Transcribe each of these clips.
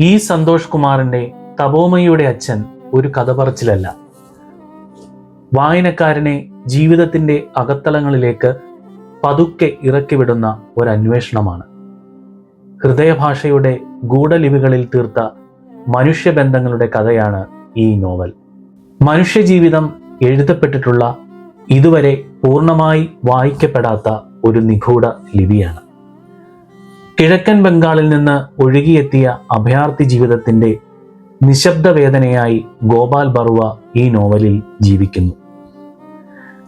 ഈ സന്തോഷ് കുമാറിന്റെ തപോമയുടെ അച്ഛൻ ഒരു കഥ പറച്ചിലല്ല വായനക്കാരനെ ജീവിതത്തിന്റെ അകത്തളങ്ങളിലേക്ക് പതുക്കെ ഇറക്കിവിടുന്ന ഒരു അന്വേഷണമാണ് ഹൃദയഭാഷയുടെ ഗൂഢലിപികളിൽ തീർത്ത മനുഷ്യബന്ധങ്ങളുടെ കഥയാണ് ഈ നോവൽ. മനുഷ്യജീവിതം എഴുതപ്പെട്ടിട്ടുള്ള ഇതുവരെ പൂർണമായി വായിക്കപ്പെടാത്ത ഒരു നിഗൂഢ ലിപിയാണ്. കിഴക്കൻ ബംഗാളിൽ നിന്ന് ഒഴുകിയെത്തിയ അഭയാർത്ഥി ജീവിതത്തിന്റെ നിശബ്ദ വേദനയായി ഗോപാൽ ബറുവ ഈ നോവലിൽ ജീവിക്കുന്നു.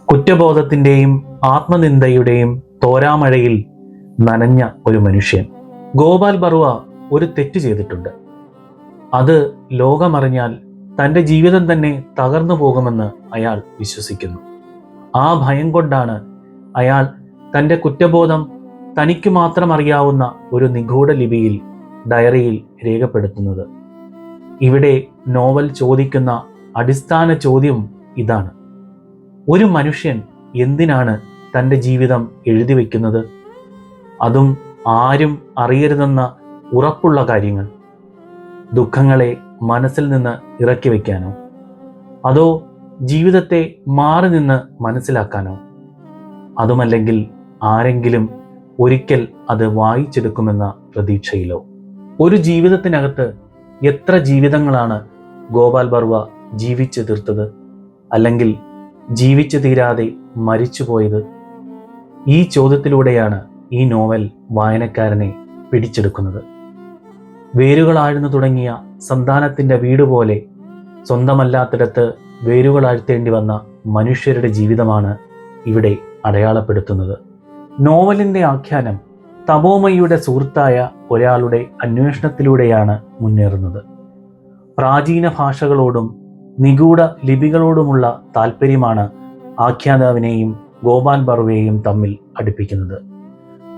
കുറ്റബോധത്തിന്റെയും ആത്മനിന്ദയുടെയും തോരാമഴയിൽ നനഞ്ഞ ഒരു മനുഷ്യൻ. ഗോപാൽ ബറുവ ഒരു തെറ്റ് ചെയ്തിട്ടുണ്ട്. അത് ലോകമറിഞ്ഞാൽ തന്റെ ജീവിതം തന്നെ തകർന്നു പോകുമെന്ന് അയാൾ വിശ്വസിക്കുന്നു. ആ ഭയം കൊണ്ടാണ് അയാൾ തന്റെ കുറ്റബോധം തനിക്ക് മാത്രം അറിയാവുന്ന ഒരു നിഗൂഢ ലിപിയിൽ ഡയറിയിൽ രേഖപ്പെടുത്തുന്നത്. ഇവിടെ നോവൽ ചോദിക്കുന്ന അടിസ്ഥാന ചോദ്യം ഇതാണ്. ഒരു മനുഷ്യൻ എന്തിനാണ് തന്റെ ജീവിതം എഴുതി വയ്ക്കുന്നത് അതും ആരും അറിയരുതെന്ന ഉറപ്പുള്ള കാര്യങ്ങൾ. ദുഃഖങ്ങളെ മനസ്സിൽ നിന്ന് ഇറക്കി വയ്ക്കാനോ അതോ ജീവിതത്തെ മാറി നിന്ന് മനസ്സിലാക്കാനോ? അതുമല്ലെങ്കിൽ ആരെങ്കിലും ഒരിക്കൽ അത് വായിച്ചെടുക്കുമെന്ന പ്രതീക്ഷയിലോ? ഒരു ജീവിതത്തിനകത്ത് എത്ര ജീവിതങ്ങളാണ് ഗോപാൽ ബർവ ജീവിച്ചു തീർത്തത്? അല്ലെങ്കിൽ ജീവിച്ചു തീരാതെ മരിച്ചുപോയത് ഈ ചോദ്യത്തിലൂടെയാണ് ഈ നോവൽ വായനക്കാരനെ പിടിച്ചെടുക്കുന്നത്. വേരുകളാഴ്ന്നു തുടങ്ങിയ സന്താനത്തിന്റെ വീട് പോലെ സ്വന്തമല്ലാത്തിടത്ത് വേരുകളാഴ്ത്തേണ്ടി വന്ന മനുഷ്യരുടെ ജീവിതമാണ് ഇവിടെ അടയാളപ്പെടുത്തുന്നത്. നോവലിന്റെ ആഖ്യാനം തപോമയുടെ സുഹൃത്തായ ഒരാളുടെ അന്വേഷണത്തിലൂടെയാണ് മുന്നേറുന്നത്. പ്രാചീന ഭാഷകളോടും നിഗൂഢ ലിപികളോടുമുള്ള താല്പര്യമാണ് ആഖ്യാതാവിനെയും ഗോപാൽ ബർവയെയും തമ്മിൽ അടുപ്പിക്കുന്നത്.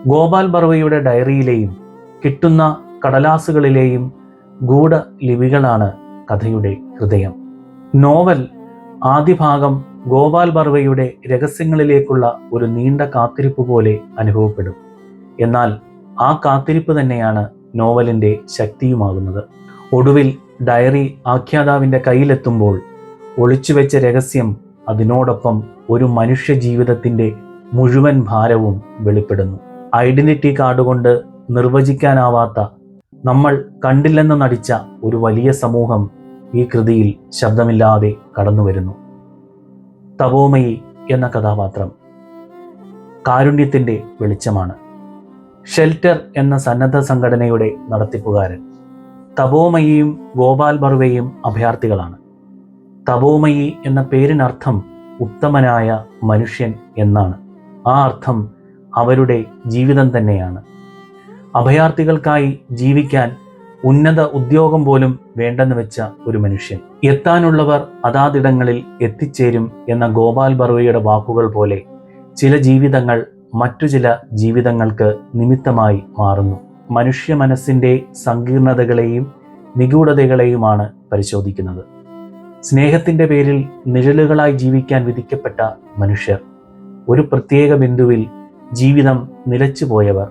ഗോപാൽ ബർവയുടെ ഡയറിയിലെയും കിട്ടുന്ന കടലാസുകളിലെയും ഗൂഢ ലിപികളാണ് കഥയുടെ ഹൃദയം. നോവൽ ആദ്യ ഭാഗം ഗോപാൽ ബർവയുടെ രഹസ്യങ്ങളിലേക്കുള്ള ഒരു നീണ്ട കാത്തിരിപ്പ് പോലെ അനുഭവപ്പെടും. എന്നാൽ ആ കാത്തിരിപ്പ് തന്നെയാണ് നോവലിന്റെ ശക്തിയുമാകുന്നത്. ഒടുവിൽ ഡയറി ആഖ്യാതാവിന്റെ കയ്യിലെത്തുമ്പോൾ ഒളിച്ചുവെച്ച രഹസ്യം അതിനോടൊപ്പം ഒരു മനുഷ്യ ജീവിതത്തിന്റെ മുഴുവൻ ഭാരവും വെളിപ്പെടുന്നു. ഐഡന്റിറ്റി കാർഡ് കൊണ്ട് നിർവചിക്കാനാവാത്ത നമ്മൾ കണ്ടില്ലെന്ന് നടിച്ച ഒരു വലിയ സമൂഹം ഈ കൃതിയിൽ ശബ്ദമില്ലാതെ കടന്നു വരുന്നു തപോമയി എന്ന കഥാപാത്രം കാരുണ്യത്തിന്റെ വെളിച്ചമാണ്. ഷെൽട്ടർ എന്ന സന്നദ്ധ സംഘടനയുടെ നടത്തിപ്പുകാരൻ തപോമയിയും ഗോപാൽ ബർവയും അഭയാർത്ഥികളാണ്. തപോമയി എന്ന പേരിനർത്ഥം ഉത്തമനായ മനുഷ്യൻ എന്നാണ്. ആ അർത്ഥം അവരുടെ ജീവിതം തന്നെയാണ്. അഭയാർത്ഥികൾക്കായി ജീവിക്കാൻ ഉന്നത ഉദ്യോഗം പോലും വേണ്ടെന്ന് വെച്ച ഒരു മനുഷ്യൻ. എത്താനുള്ളവർ അതാതിടങ്ങളിൽ എത്തിച്ചേരും എന്ന ഗോപാൽ ബർവയുടെ വാക്കുകൾ പോലെ ചില ജീവിതങ്ങൾ മറ്റു ചില ജീവിതങ്ങൾക്ക് നിമിത്തമായി മാറുന്നു. മനുഷ്യ മനസ്സിന്റെ സങ്കീർണതകളെയും നിഗൂഢതകളെയുമാണ് പരിശോധിക്കുന്നത്. സ്നേഹത്തിന്റെ പേരിൽ നിഴലുകളായി ജീവിക്കാൻ വിധിക്കപ്പെട്ട മനുഷ്യർ ഒരു പ്രത്യേക ബിന്ദുവിൽ ജീവിതം നിലച്ചുപോയവർ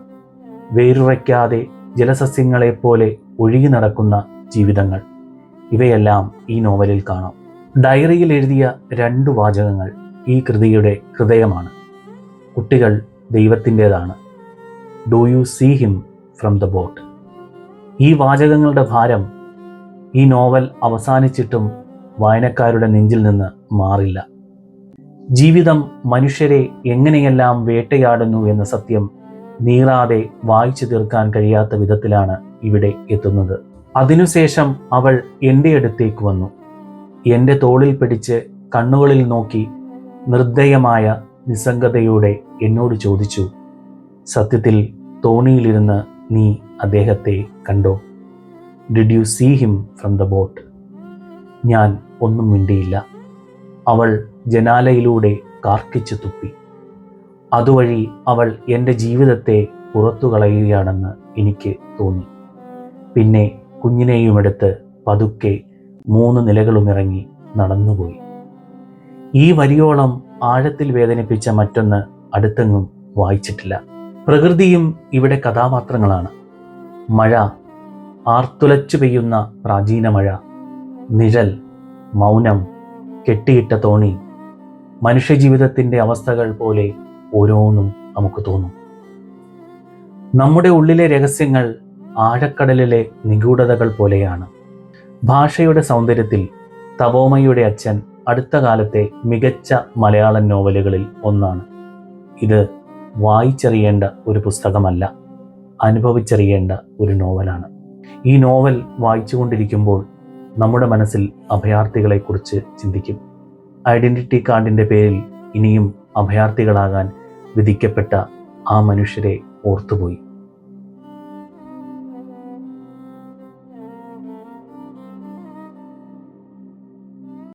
വേരുറയ്ക്കാതെ ജലസസ്യങ്ങളെപ്പോലെ ഒഴുകി നടക്കുന്ന ജീവിതങ്ങൾ. ഇവയെല്ലാം ഈ നോവലിൽ കാണാം. ഡയറിയിൽ എഴുതിയ രണ്ട് വാചകങ്ങൾ ഈ കൃതിയുടെ ഹൃദയമാണ്. കുട്ടികൾ ദൈവത്തിന്റെതാണ്. Do you see him from the boat ഈ വാചകങ്ങളുടെ ഭാരം ഈ നോവൽ അവസാനിച്ചിട്ടും വായനക്കാരുടെ നെഞ്ചിൽ നിന്ന് മാറില്ല. ജീവിതം മനുഷ്യരെ എങ്ങനെയെല്ലാം വേട്ടയാടുന്നു എന്ന സത്യം നീറാതെ വായിച്ചു തീർക്കാൻ കഴിയാത്ത വിധത്തിലാണ് ഇവിടെ എത്തുന്നത്. അതിനുശേഷം അവൾ എന്റെ അടുത്തേക്ക് വന്നു. എന്റെ തോളിൽ പിടിച്ച് കണ്ണുകളിൽ നോക്കി നിർദ്ദയമായ നിസ്സംഗതയോടെ എന്നോട് ചോദിച്ചു സത്യത്തിൽ തോണിയിലിരുന്ന് നീ അദ്ദേഹത്തെ കണ്ടോ? Did you see him from the boat ഞാൻ ഒന്നും മിണ്ടിയില്ല. അവൾ ജനാലയിലൂടെ കാർക്കിച്ചു തുപ്പി. അതുവഴി അവൾ എന്റെ ജീവിതത്തെ പുറത്തു കളയുകയാണെന്ന് എനിക്ക് തോന്നി. പിന്നെ കുഞ്ഞിനെയുമെടുത്ത് പതുക്കെ മൂന്ന് നിലകളുമിറങ്ങി നടന്നുപോയി. ഈ വരിയോളം ആഴത്തിൽ വേദനിപ്പിച്ച മറ്റൊന്ന് അടുത്തെങ്ങും വായിച്ചിട്ടില്ല. പ്രകൃതിയും ഇവിടെ കഥാപാത്രങ്ങളാണ്. മഴ ആർത്തുലച്ചു പെയ്യുന്ന പ്രാചീന മഴ നിഴൽ മൗനം കെട്ടിയിട്ട തോണി മനുഷ്യജീവിതത്തിന്റെ അവസ്ഥകൾ പോലെ ഓരോന്നും നമുക്ക് തോന്നും. നമ്മുടെ ഉള്ളിലെ രഹസ്യങ്ങൾ ആഴക്കടലിലെ നിഗൂഢതകൾ പോലെയാണ്. ഭാഷയുടെ സൗന്ദര്യത്തിൽ തപോമയുടെ അച്ഛൻ അടുത്ത കാലത്തെ മികച്ച മലയാളം നോവലുകളിൽ ഒന്നാണ്. ഇത് വായിച്ചറിയേണ്ട ഒരു പുസ്തകമല്ല അനുഭവിച്ചറിയേണ്ട ഒരു നോവലാണ്. ഈ നോവൽ വായിച്ചുകൊണ്ടിരിക്കുമ്പോൾ നമ്മുടെ മനസ്സിൽ അഭയാർത്ഥികളെക്കുറിച്ച് ചിന്തിക്കും. ഐഡന്റിറ്റി കാർഡിന്റെ പേരിൽ ഇനിയും അഭയാർത്ഥികളാകാൻ വിധിക്കപ്പെട്ട ആ മനുഷ്യരെ ഓർത്തുപോയി.